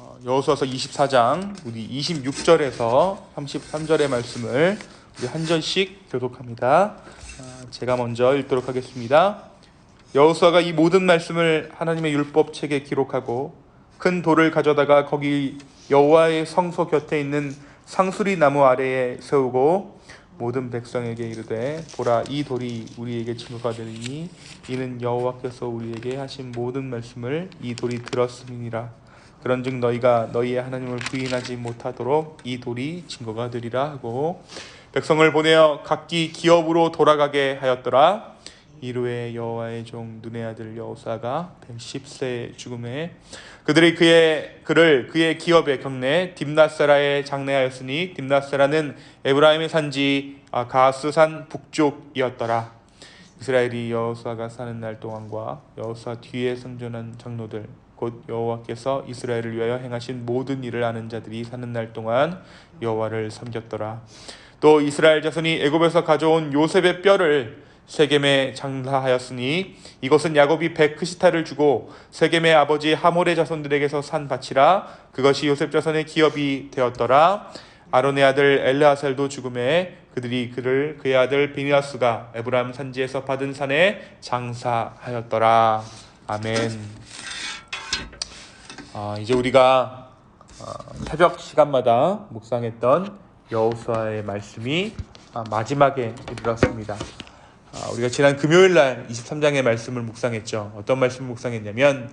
어, 여호수아서 24장 우리 26절에서 33절의 말씀을 우리 한 절씩 교독합니다. 아, 제가 먼저 읽도록 하겠습니다. 여호수아가 이 모든 말씀을 하나님의 율법 책에 기록하고 큰 돌을 가져다가 거기 여호와의 성소 곁에 있는 상수리 나무 아래에 세우고 모든 백성에게 이르되 보라 이 돌이 우리에게 증거가 되리니 이는 여호와께서 우리에게 하신 모든 말씀을 이 돌이 들었음이니라 그런즉 너희가 너희의 하나님을 부인하지 못하도록 이 돌이 증거가 되리라 하고 백성을 보내어 각기 기업으로 돌아가게 하였더라 이루에 여호와의 종 눈의 아들 여호사가 110세 죽음에 그들이 그의 그를 그의 기업에 경내 딥나사라에 장례하였으니 딥나사라는 에브라임의 산지 아, 가스산 북쪽이었더라. 이스라엘이 여호수아가 사는 날 동안과 여호수아 뒤에 생존한 장로들 곧 여호와께서 이스라엘을 위하여 행하신 모든 일을 아는 자들이 사는 날 동안 여호와를 섬겼더라. 또 이스라엘 자손이 애굽에서 가져온 요셉의 뼈를 세겜에 장사하였으니 이것은 야곱이 베크시타를 주고 세겜의 아버지 하몰의 자손들에게서 산 밭이라 그것이 요셉 자손의 기업이 되었더라 아론의 아들 엘르아셀도 죽음에 그들이 그를 그의 아들 비니아스가 에브라임 산지에서 받은 산에 장사하였더라 아멘 아, 이제 우리가 어, 새벽 시간마다 묵상했던 여호수아의 말씀이 아, 마지막에 이르렀습니다. 아, 우리가 지난 금요일 날 23장의 말씀을 묵상했죠. 어떤 말씀을 묵상했냐면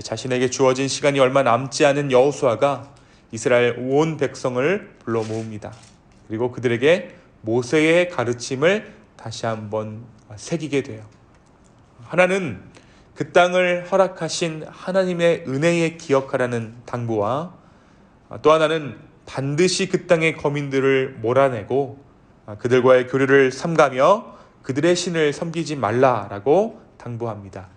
자신에게 주어진 시간이 얼마 남지 않은 여호수아가 이스라엘 온 백성을 불러 모읍니다. 그리고 그들에게 모세의 가르침을 다시 한번 새기게 돼요. 하나는 그 땅을 허락하신 하나님의 은혜에 기억하라는 당부와 또 하나는 반드시 그 땅의 거민들을 몰아내고 그들과의 교류를 삼가며 그들의 신을 섬기지 말라라고 당부합니다.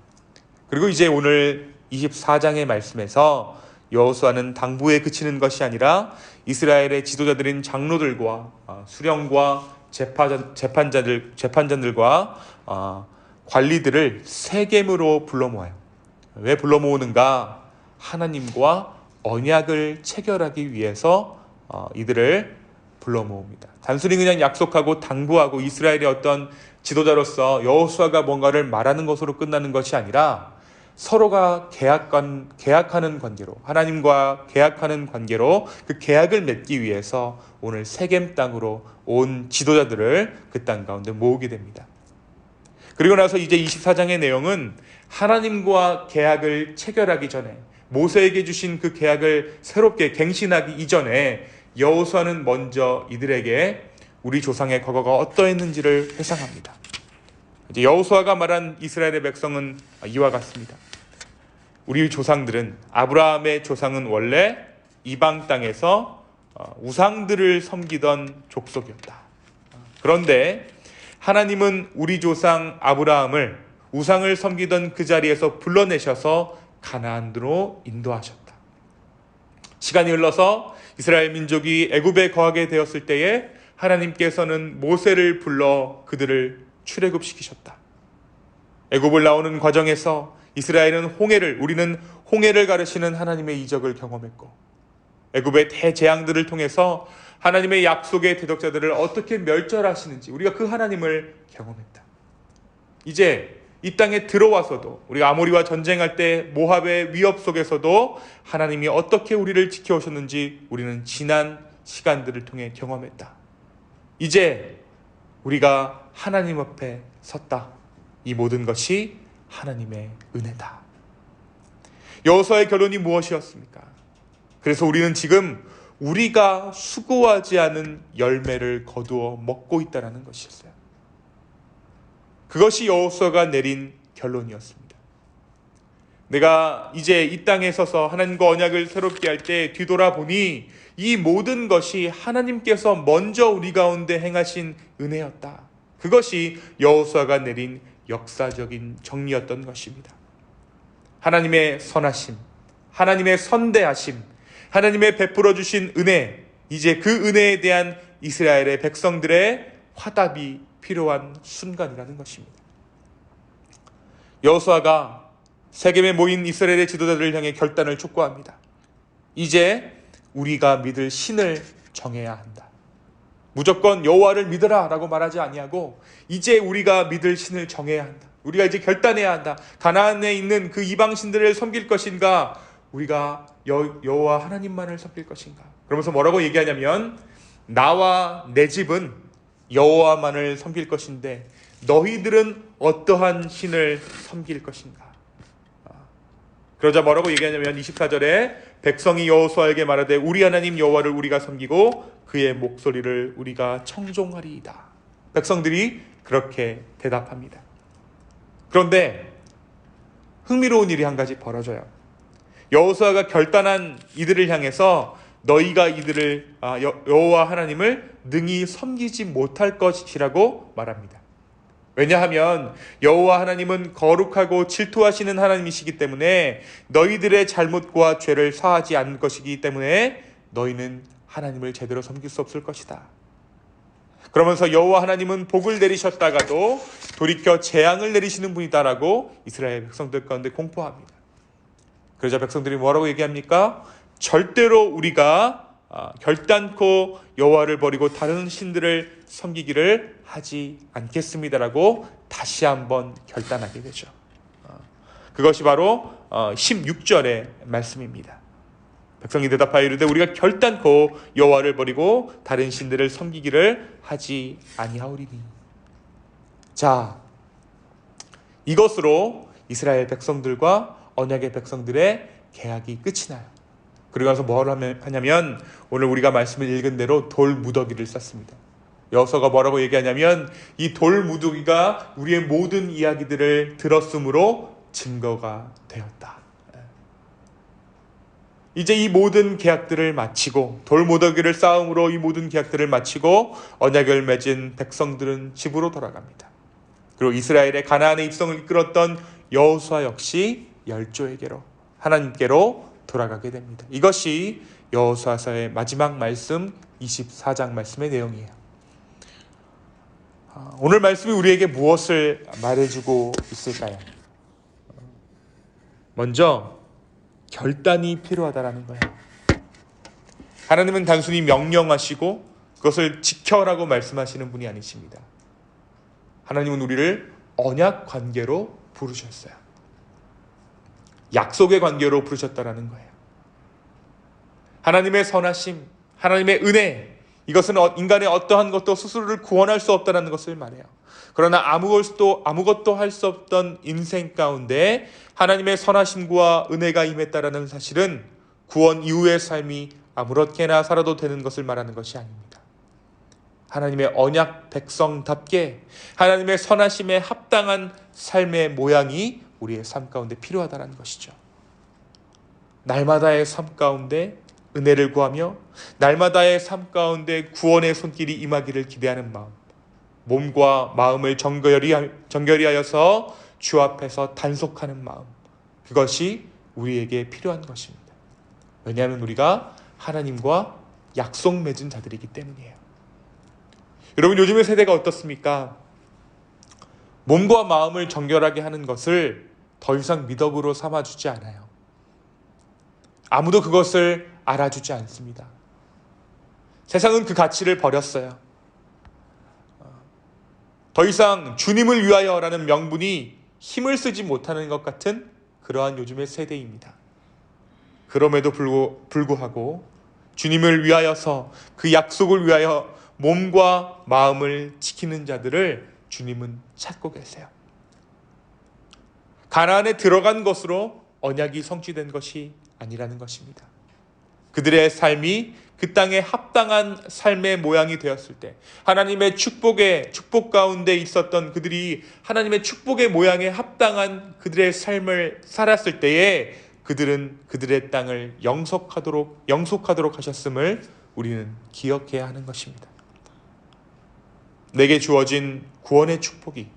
그리고 이제 오늘 24장의 말씀에서 여호수아는 당부에 그치는 것이 아니라 이스라엘의 지도자들인 장로들과 아, 수령과 재판자, 재판자들 재판자들과 아, 관리들을 세겜으로 불러 모아요. 왜 불러 모으는가? 하나님과 언약을 체결하기 위해서 어, 이들을 불러 모읍니다. 단순히 그냥 약속하고 당부하고 이스라엘의 어떤 지도자로서 여호수아가 뭔가를 말하는 것으로 끝나는 것이 아니라 서로가 계약관, 계약하는 관계로 하나님과 계약하는 관계로 그 계약을 맺기 위해서 오늘 세겜 땅으로 온 지도자들을 그 땅 가운데 모으게 됩니다. 그리고 나서 이제 24장의 내용은 하나님과 계약을 체결하기 전에 모세에게 주신 그 계약을 새롭게 갱신하기 이전에 여호수아는 먼저 이들에게 우리 조상의 과거가 어떠했는지를 회상합니다. 여호수아가 말한 이스라엘의 백성은 이와 같습니다. 우리 조상들은 아브라함의 조상은 원래 이방 땅에서 어, 우상들을 섬기던 족속이었다. 그런데 하나님은 우리 조상 아브라함을 우상을 섬기던 그 자리에서 불러내셔서 가나안으로 인도하셨다. 시간이 흘러서 이스라엘 민족이 애굽에 거하게 되었을 때에 하나님께서는 모세를 불러 그들을 출애굽시키셨다. 애굽을 나오는 과정에서 이스라엘은 홍해를 우리는 홍해를 가르시는 하나님의 이적을 경험했고 애굽의 대재앙들을 통해서 하나님의 약속의 대적자들을 어떻게 멸절하시는지 우리가 그 하나님을 경험했다. 이제 이 땅에 들어와서도 우리가 아모리와 전쟁할 때 모압의 위협 속에서도 하나님이 어떻게 우리를 지켜오셨는지 우리는 지난 시간들을 통해 경험했다. 이제 우리가 하나님 앞에 섰다. 이 모든 것이 하나님의 은혜다. 여호수아의 결론이 무엇이었습니까? 그래서 우리는 지금 우리가 수고하지 않은 열매를 거두어 먹고 있다라는 것이었어요. 그것이 여호수아가 내린 결론이었습니다. 내가 이제 이 땅에 서서 하나님과 언약을 새롭게 할 때 뒤돌아보니 이 모든 것이 하나님께서 먼저 우리 가운데 행하신 은혜였다. 그것이 여호수아가 내린 역사적인 정리였던 것입니다. 하나님의 선하심, 하나님의 선대하심, 하나님의 베풀어 주신 은혜, 이제 그 은혜에 대한 이스라엘의 백성들의 화답이 필요한 순간이라는 것입니다. 여호수아가 세겜에 모인 이스라엘의 지도자들을 향해 결단을 촉구합니다. 이제 우리가 믿을 신을 정해야 한다. 무조건 여호와를 믿으라라고 말하지 아니하고 이제 우리가 믿을 신을 정해야 한다. 우리가 이제 결단해야 한다. 가나안에 있는 그 이방 신들을 섬길 것인가? 우리가 여, 여호와 하나님만을 섬길 것인가? 그러면서 뭐라고 얘기하냐면 나와 내 집은 여호와만을 섬길 것인데 너희들은 어떠한 신을 섬길 것인가? 아, 그러자 뭐라고 얘기하냐면 24절에 백성이 여호수아에게 말하되 우리 하나님 여호와를 우리가 섬기고 그의 목소리를 우리가 청종하리이다. 백성들이 그렇게 대답합니다. 그런데 흥미로운 일이 한 가지 벌어져요. 여호수아가 결단한 이들을 향해서 너희가 이들을 아, 여- 여호와 하나님을 능히 섬기지 못할 것이라고 말합니다. 왜냐하면 여호와 하나님은 거룩하고 질투하시는 하나님이시기 때문에 너희들의 잘못과 죄를 사하지 않을 것이기 때문에 너희는 하나님을 제대로 섬길 수 없을 것이다. 그러면서 여호와 하나님은 복을 내리셨다가도 돌이켜 재앙을 내리시는 분이다라고 이스라엘 백성들 가운데 공포합니다. 그러자 백성들이 뭐라고 얘기합니까? 절대로 우리가 아, 결단코 여호와를 버리고 다른 신들을 섬기기를 하지 않겠습니다라고 다시 한번 결단하게 되죠. 어, 그것이 바로 16절의 말씀입니다. 백성이 대답하여 이르되 우리가 결단코 여호와를 버리고 다른 신들을 섬기기를 하지 아니하오리니. 자, 이것으로 이스라엘 백성들과 언약의 백성들의 계약이 끝이 나요. 그리고 나서 뭘 하냐면 오늘 우리가 말씀을 읽은 대로 돌 무더기를 쌓습니다. 여서가 뭐라고 얘기하냐면 이 돌 무더기가 우리의 모든 이야기들을 들었으므로 증거가 되었다. 이제 이 모든 계약들을 마치고 돌 무더기를 쌓음으로 이 모든 계약들을 마치고 언약을 맺은 백성들은 집으로 돌아갑니다. 그리고 이스라엘의 가나안의 입성을 이끌었던 여호수아 역시 열조에게로 하나님께로 돌아가게 됩니다. 이것이 여호수아서의 마지막 말씀 24장 말씀의 내용이에요. 아, 오늘 말씀이 우리에게 무엇을 말해주고 있을까요? 먼저 결단이 필요하다라는 거예요. 하나님은 단순히 명령하시고 그것을 지켜라고 말씀하시는 분이 아니십니다. 하나님은 우리를 언약 관계로 부르셨어요. 약속의 관계로 부르셨다라는 거예요. 하나님의 선하심, 하나님의 은혜, 이것은 어- 인간의 어떠한 것도 스스로를 구원할 수 없다는 것을 말해요. 그러나 아무것도 아무것도 할 수 없던 인생 가운데 하나님의 선하심과 은혜가 임했다라는 사실은 구원 이후의 삶이 아무렇게나 살아도 되는 것을 말하는 것이 아닙니다. 하나님의 언약 백성답게 하나님의 선하심에 합당한 삶의 모양이 우리의 삶 가운데 필요하다는 것이죠. 날마다의 삶 가운데 은혜를 구하며 날마다의 삶 가운데 구원의 손길이 임하기를 기대하는 마음, 몸과 마음을 정결히 정결히 하여서 주 앞에서 단속하는 마음, 그것이 우리에게 필요한 것입니다. 왜냐하면 우리가 하나님과 약속 맺은 자들이기 때문이에요. 여러분 요즘의 세대가 어떻습니까? 몸과 마음을 정결하게 하는 것을 더 이상 미덕으로 삼아주지 않아요. 아무도 그것을 알아주지 않습니다. 세상은 그 가치를 버렸어요. 더 이상 주님을 위하여라는 명분이 힘을 쓰지 못하는 것 같은 그러한 요즘의 세대입니다. 그럼에도 불구, 불구하고 주님을 위하여서 그 약속을 위하여 몸과 마음을 지키는 자들을 주님은 찾고 계세요. 가나안에 들어간 것으로 언약이 성취된 것이 아니라는 것입니다. 그들의 삶이 그 땅에 합당한 삶의 모양이 되었을 때 하나님의 축복의 축복 가운데 있었던 그들이 하나님의 축복의 모양에 합당한 그들의 삶을 살았을 때에 그들은 그들의 땅을 영속하도록 영속하도록 하셨음을 우리는 기억해야 하는 것입니다. 내게 주어진 구원의 축복이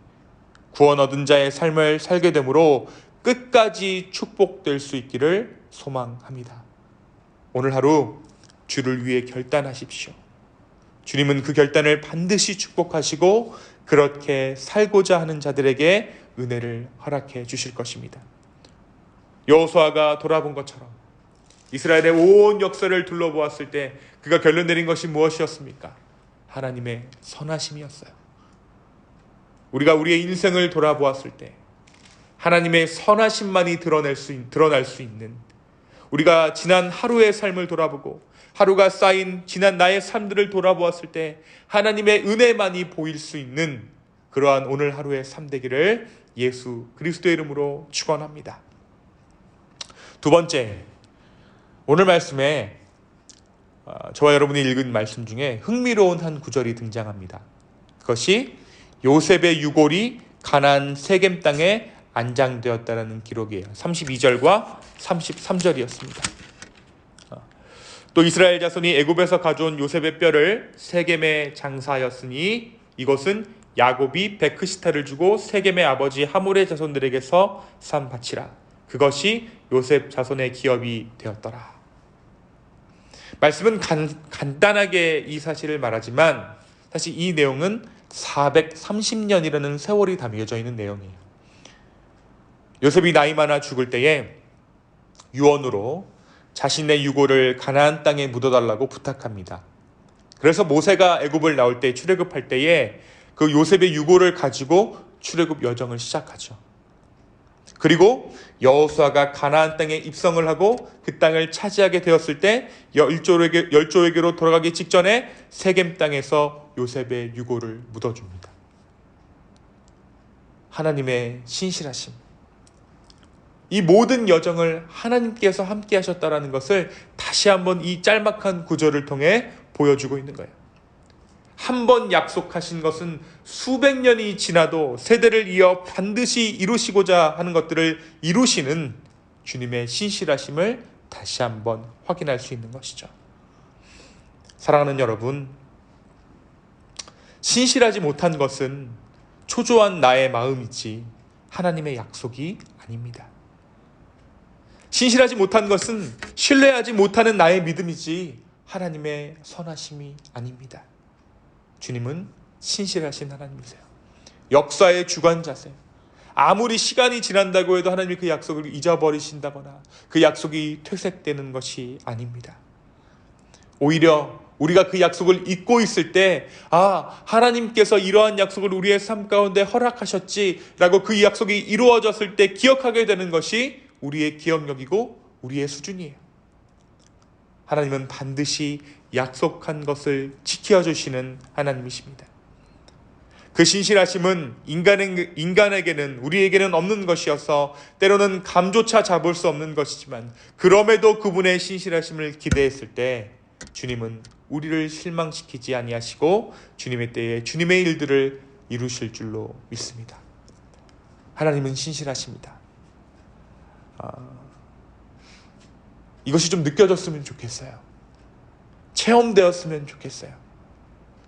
구원 얻은 자의 삶을 살게 되므로 끝까지 축복될 수 있기를 소망합니다. 오늘 하루 주를 위해 결단하십시오. 주님은 그 결단을 반드시 축복하시고 그렇게 살고자 하는 자들에게 은혜를 허락해 주실 것입니다. 여호수아가 돌아본 것처럼 이스라엘의 온 역사를 둘러보았을 때 그가 결론 내린 것이 무엇이었습니까? 하나님의 선하심이었어요. 우리가 우리의 인생을 돌아보았을 때 하나님의 선하심만이 드러낼 수, 있- 드러날 수 있는 우리가 지난 하루의 삶을 돌아보고 하루가 쌓인 지난 나의 삶들을 돌아보았을 때 하나님의 은혜만이 보일 수 있는 그러한 오늘 하루의 삶 되기를 예수 그리스도의 이름으로 축원합니다. 두 번째, 오늘 말씀에 어, 저와 여러분이 읽은 말씀 중에 흥미로운 한 구절이 등장합니다. 그것이 요셉의 유골이 가나안 세겜 땅에 안장되었다라는 기록이에요. 32절과 33절이었습니다. 또 이스라엘 자손이 애굽에서 가져온 요셉의 뼈를 세겜에 장사하였으니 이것은 야곱이 베크시타를 주고 세겜의 아버지 하몰의 자손들에게서 산 밭이라 그것이 요셉 자손의 기업이 되었더라. 말씀은 간, 간단하게 이 사실을 말하지만 사실 이 내용은 430년이라는 세월이 담겨져 있는 내용이에요. 요셉이 나이 많아 죽을 때에 유언으로 자신의 유고를 가나안 땅에 묻어달라고 부탁합니다. 그래서 모세가 애굽을 나올 때 출애굽할 때에 그 요셉의 유고를 가지고 출애굽 여정을 시작하죠. 그리고 여호수아가 가나안 땅에 입성을 하고 그 땅을 차지하게 되었을 때 열조에게 열조에게로 돌아가기 직전에 세겜 땅에서 요셉의 유고를 묻어줍니다. 하나님의 신실하심. 이 모든 여정을 하나님께서 함께 하셨다라는 것을 다시 한번 이 짤막한 구절을 통해 보여주고 있는 거예요. 한 번 약속하신 것은 수백 년이 지나도 세대를 이어 반드시 이루시고자 하는 것들을 이루시는 주님의 신실하심을 다시 한번 확인할 수 있는 것이죠. 사랑하는 여러분, 신실하지 못한 것은 초조한 나의 마음이지 하나님의 약속이 아닙니다. 신실하지 못한 것은 신뢰하지 못하는 나의 믿음이지 하나님의 선하심이 아닙니다. 주님은 신실하신 하나님이세요. 역사의 주관자세요. 아무리 시간이 지난다고 해도 하나님이 그 약속을 잊어버리신다거나 그 약속이 퇴색되는 것이 아닙니다. 오히려 우리가 그 약속을 잊고 있을 때, 아, 하나님께서 이러한 약속을 우리의 삶 가운데 허락하셨지라고 그 약속이 이루어졌을 때 기억하게 되는 것이 우리의 기억력이고 우리의 수준이에요. 하나님은 반드시 약속한 것을 지켜주시는 하나님이십니다. 그 신실하심은 인간에, 인간에게는 우리에게는 없는 것이어서 때로는 감조차 잡을 수 없는 것이지만 그럼에도 그분의 신실하심을 기대했을 때 주님은 우리를 실망시키지 아니하시고 주님의 때에 주님의 일들을 이루실 줄로 믿습니다. 하나님은 신실하십니다. 아, 이것이 좀 느껴졌으면 좋겠어요. 체험되었으면 좋겠어요.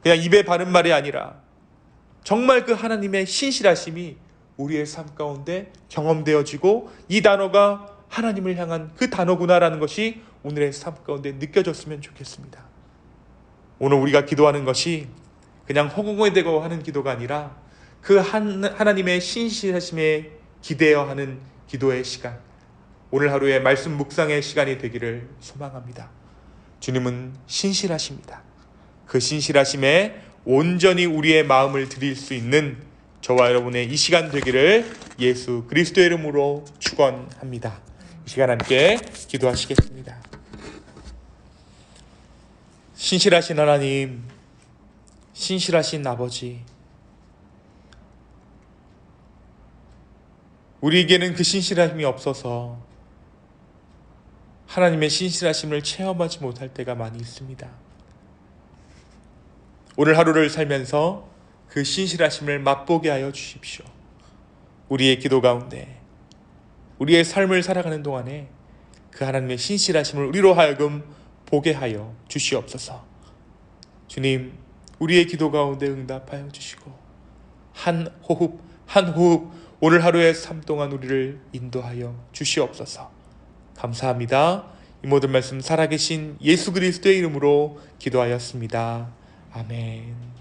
그냥 입에 바른 말이 아니라 정말 그 하나님의 신실하심이 우리의 삶 가운데 경험되어지고 이 단어가 하나님을 향한 그 단어구나라는 것이 오늘의 삶 가운데 느껴졌으면 좋겠습니다. 오늘 우리가 기도하는 것이 그냥 허공에 대고 하는 기도가 아니라 그 한, 하나님의 신실하심에 기대어 하는 기도의 시간, 오늘 하루의 말씀 묵상의 시간이 되기를 소망합니다. 주님은 신실하십니다. 그 신실하심에 온전히 우리의 마음을 드릴 수 있는 저와 여러분의 이 시간 되기를 예수 그리스도의 이름으로 축원합니다. 이 시간 함께 기도하시겠습니다. 신실하신 하나님, 신실하신 아버지, 우리에게는 그 신실함이 없어서 하나님의 신실하심을 체험하지 못할 때가 많이 있습니다. 오늘 하루를 살면서 그 신실하심을 맛보게 하여 주십시오. 우리의 기도 가운데 우리의 삶을 살아가는 동안에 그 하나님의 신실하심을 우리로 하여금 보게 하여 주시옵소서. 주님, 우리의 기도 가운데 응답하여 주시고 한 호흡 한 호흡 오늘 하루의 삶 동안 우리를 인도하여 주시옵소서. 감사합니다. 이 모든 말씀 살아계신 예수 그리스도의 이름으로 기도하였습니다. 아멘.